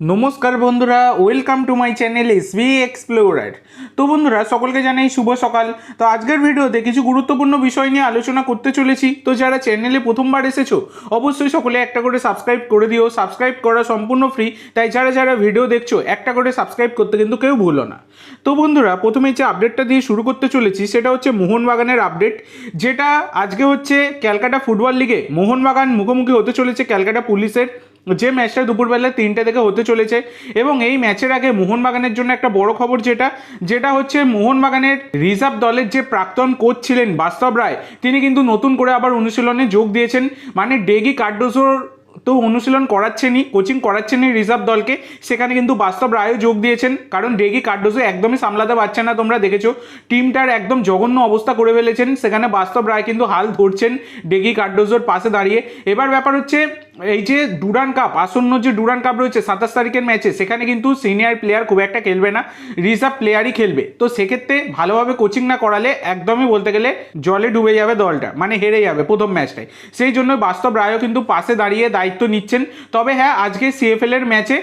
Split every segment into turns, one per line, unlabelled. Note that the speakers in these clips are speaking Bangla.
নমস্কার বন্ধুরা welcome to my channel S V explorer তো বন্ধুরা, সকলকে জানাই শুভ সকাল। তো আজকের ভিডিওতে কিছু গুরুত্বপূর্ণ বিষয় নিয়ে আলোচনা করতে চলেছি। তো যারা চ্যানেলে প্রথমবার এসেছ, অবশ্যই সকলে একটা করে সাবস্ক্রাইব করে দিও। সাবস্ক্রাইব করা সম্পূর্ণ ফ্রি তাই যারা যারা ভিডিও দেখছ, একটা করে সাবস্ক্রাইব করতে কিন্তু কেউ ভুলো না। তো বন্ধুরা, প্রথমে যে আপডেটটা দিয়ে শুরু করতে চলেছি, সেটা হচ্ছে মোহনবাগানের আপডেট যেটা আজকে হচ্ছে ক্যালকাটা ফুটবল লিগে মোহনবাগান মুখোমুখি হতে চলেছে ক্যালকাটা পুলিশের। যে ম্যাচটা দুপুরবেলা তিনটে থেকে হতে চলেছে এবং এই ম্যাচের আগে মোহনবাগানের জন্য একটা বড় খবর যেটা যেটা হচ্ছে মোহনবাগানের রিজার্ভ দলের যে প্রাক্তন কোচ ছিলেন বাস্তব রায়, তিনি কিন্তু নতুন করে আবার অনুশীলনে যোগ দিয়েছেন। মানে ডেগি কার্ডোজোর তো অনুশীলন করাচ্ছেনই, কোচিং করাচ্ছেনই রিজার্ভ দলকে। সেখানে কিন্তু বাস্তব রায়ও যোগ দিয়েছেন। কারণ ডেগি কার্ডোজো একদমই সামলাতে পারছে না, তোমরা দেখেছ। টিমটার একদম জঘন্য অবস্থা করে ফেলেছেন। সেখানে বাস্তব রায় কিন্তু হাল ধরছেন ডেগি কার্ডোজোর পাশে দাঁড়িয়ে। এবার ব্যাপার হচ্ছে এই যে ডুরান কাপ আসন্ন যে ডুরান কাপ রয়েছে সাতাশ তারিখের ম্যাচে সেখানে কিন্তু সিনিয়র প্লেয়ার খুব একটা খেলবে না রিজার্ভ প্লেয়ারই খেলবে। তো সেক্ষেত্রে ভালোভাবে কোচিং না করালে একদমই বলতে গেলে জলে ডুবে যাবে দলটা মানে হেরে যাবে প্রথম ম্যাচটায় সেই জন্য বাস্তব রায়ও কিন্তু পাশে দাঁড়িয়ে দায়িত্ব নিচ্ছেন। তবে হ্যাঁ আজকে সিএফএল এর ম্যাচে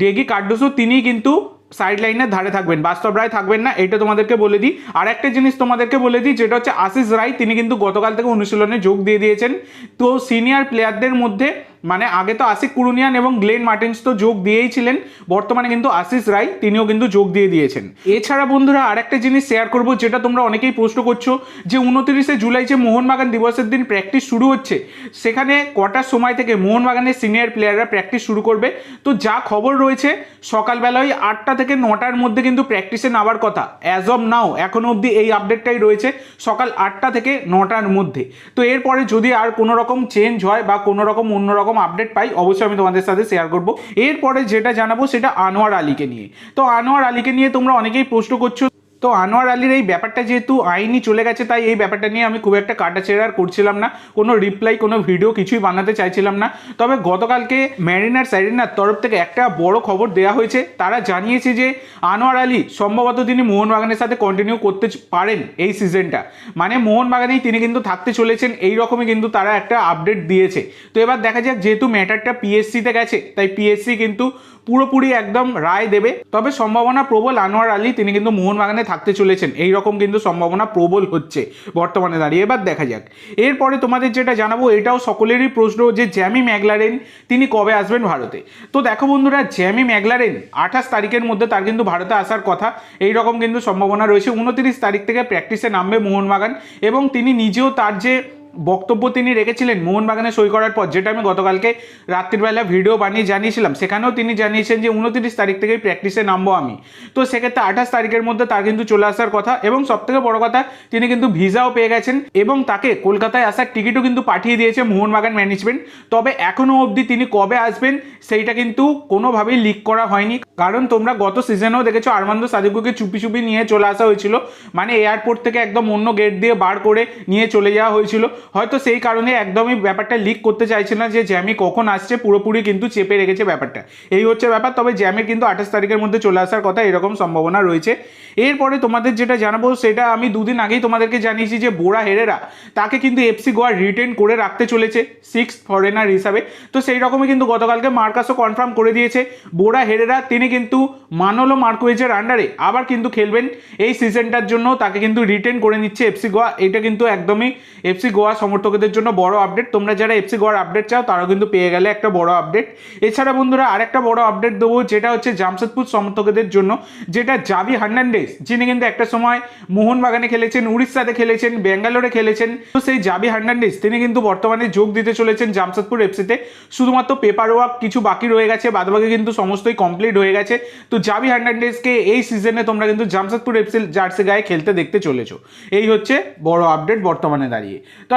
ডেগি কার্ডোসো তিনিই কিন্তু সাইড লাইনের ধারে থাকবেন, বাস্তব রায় থাকবেন না, এটা তোমাদেরকে বলে দিই। আর একটা জিনিস তোমাদেরকে বলে দিই, যেটা হচ্ছে আশিস রায়, তিনি কিন্তু গতকাল থেকে অনুশীলনে যোগ দিয়ে দিয়েছেন। তো সিনিয়র প্লেয়ারদের মধ্যে মানে আগে তো আশিক কুরুনিয়ান এবং গ্লেন মার্টিন্স তো যোগ দিয়েই ছিলেন, বর্তমানে কিন্তু আশিস রায় তিনিও কিন্তু যোগ দিয়ে দিয়েছেন। এছাড়া বন্ধুরা আরেকটা জিনিস শেয়ার করব, যেটা তোমরা অনেকেই প্রশ্ন করছ, যে উনত্রিশে জুলাই যে মোহনবাগান দিবসের দিন প্র্যাকটিস শুরু হচ্ছে, সেখানে কটার সময় থেকে মোহনবাগানের সিনিয়র প্লেয়াররা প্র্যাকটিস শুরু করবে? তো যা খবর রয়েছে, সকালবেলায় আটটা থেকে নটার মধ্যে কিন্তু প্র্যাকটিসে নামার কথা অ্যাজ অফ নাও এখনও অবধি এই আপডেটটাই রয়েছে, সকাল আটটা থেকে নটার মধ্যে। তো এরপরে যদি আর কোনো রকম চেঞ্জ হয় বা কোনো রকম অন্যরকম আপডেট পাই, অবশ্যই আমি তোমাদের সাথে শেয়ার করব। এরপরে যেটা জানাব সেটা আনোয়ার আলীকে নিয়ে। তো আনোয়ার আলীকে নিয়ে তোমরা অনেকেই প্রশ্ন করছ তো আনোয়ার আলীর এই ব্যাপারটা যেহেতু আইনি চলে গেছে, তাই এই ব্যাপারটা নিয়ে আমি খুব একটা কাটাছেড়া করছিলাম না। কোনো রিপ্লাই কোনো ভিডিও কিছুই বানাতে চাইছিলাম না। তবে গতকালকে ম্যারিনার স্যারিনার তরফ থেকে একটা বড় খবর দেওয়া হয়েছে। তারা জানিয়েছে যে, আনোয়ার আলী সম্ভবত তিনি মোহনবাগানের সাথে কন্টিনিউ করতে পারেন এই সিজনটা মানে মোহনবাগানেই তিনি কিন্তু থাকতে চলেছেন, এই রকমই কিন্তু তারা একটা আপডেট দিয়েছে। তো এবার দেখা যাক, যেহেতু ম্যাটারটা পিএসসিতে গেছে, তাই পিএসসি কিন্তু পুরোপুরি একদম রায় দেবে। তবে সম্ভাবনা প্রবল আনোয়ার আলী, তিনি কিন্তু মোহনবাগানে থাকতে চলেছেন। এই রকম কিন্তু সম্ভাবনা প্রবল হচ্ছে বর্তমানে দাঁড়িয়ে। এবার দেখা যাক। এরপরে তোমাদের যেটা জানাব, এটাও সকলেরই প্রশ্ন যে জ্যামি ম্যাগলারেন তিনি কবে আসবেন ভারতে? তো দেখো বন্ধুরা, জ্যামি ম্যাগলারেন আঠাশ তারিখের মধ্যে তার কিন্তু ভারতে আসার কথা। এই রকম কিন্তু সম্ভাবনা রয়েছে। উনত্রিশ তারিখ থেকে প্র্যাকটিসে নামবে মোহনবাগান এবং তিনি নিজেও তার যে বক্তব্য তিনি রেখেছিলেন মোহনবাগানে সই করার পর, যেটা আমি গতকালকে রাত্রিবেলা ভিডিও বানিয়ে জানিয়েছিলাম। সেখানেও তিনি জানিয়েছেন যে উনত্রিশ তারিখ থেকেই প্র্যাকটিসে নামবো আমি। তো সেক্ষেত্রে আঠাশ তারিখের মধ্যে তার কিন্তু চলে আসার কথা এবং সবথেকে বড় কথা, তিনি কিন্তু ভিসাও পেয়ে গেছেন এবং তাকে কলকাতায় আসার টিকিটও কিন্তু পাঠিয়ে দিয়েছে মোহনবাগান ম্যানেজমেন্ট তবে এখনও অবধি তিনি কবে আসবেন সেইটা কিন্তু কোনোভাবেই লিক করা হয়নি। কারণ তোমরা গত সিজনেও দেখেছ, আরমান্দ সাদিকুকে চুপি চুপি নিয়ে চলে আসা হয়েছিল। মানে এয়ারপোর্ট থেকে একদম অন্য গেট দিয়ে বার করে নিয়ে চলে যাওয়া হয়েছিল। হয়তো সেই কারণে একদমই ব্যাপারটা লিক করতে চাইছে না যে জ্যামি কখন আসছে, পুরোপুরি কিন্তু চেপে রেখেছে ব্যাপারটা। এই হচ্ছে ব্যাপার, তবে জ্যামের কিন্তু আঠাশ তারিখের মধ্যে চলে আসার কথা এরকম সম্ভাবনা রয়েছে। এরপরে তোমাদের যেটা জানাব, সেটা আমি দুদিন আগেই তোমাদেরকে জানিয়েছি যে বোরা হেরেরা, তাকে কিন্তু এফসি গোয়া রিটেন করে রাখতে চলেছে সিক্স ফরেনার হিসাবে। তো সেই রকমই কিন্তু গতকালকে মার্কাসও কনফার্ম করে দিয়েছে, বোরা হেরেরা তিনি কিন্তু মানলো মার্কুয়েজের আন্ডারে আবার কিন্তু খেলবেন। এই সিজনটার জন্য তাকে কিন্তু রিটেন করে নিচ্ছে এফসি গোয়া, এটা কিন্তু একদমই এফসি গোয়া সমর্থকদের জন্য বড় আপডেট তোমরা যারা এফসি গোয়ার আপডেট চাও, তারাও কিন্তু পেয়ে গেলে একটা বড় আপডেট এছাড়া বন্ধুরা, আরেকটা বড় আপডেট দেবো, যেটা হচ্ছে জামশেদপুর সমর্থকদের জন্য, যেটা জাভি হার্নান্ডেজ যিনি কিন্তু একটা সময় মোহনবাগানে খেলেছেন, উড়িষ্যাতে খেলেছেন, ব্যাঙ্গালোরে খেলেছেন। তো সেই জাভি হার্নান্ডেজ তিনি কিন্তু বর্তমানে যোগ দিতে চলেছেন জামশেদপুর এফসিতে শুধুমাত্র পেপার ওয়ার্ক কিছু বাকি রয়ে গেছে, বাদবাকি কিন্তু সমস্তই কমপ্লিট হয়ে গেছে। তো জাভি হার্নান্ডেজকে এই সিজনে তোমরা কিন্তু জামশেদপুর এফসি জার্সি গায়ে খেলতে দেখতে চলেছো। এই হচ্ছে বড় আপডেট বর্তমানে দাঁড়িয়ে। তো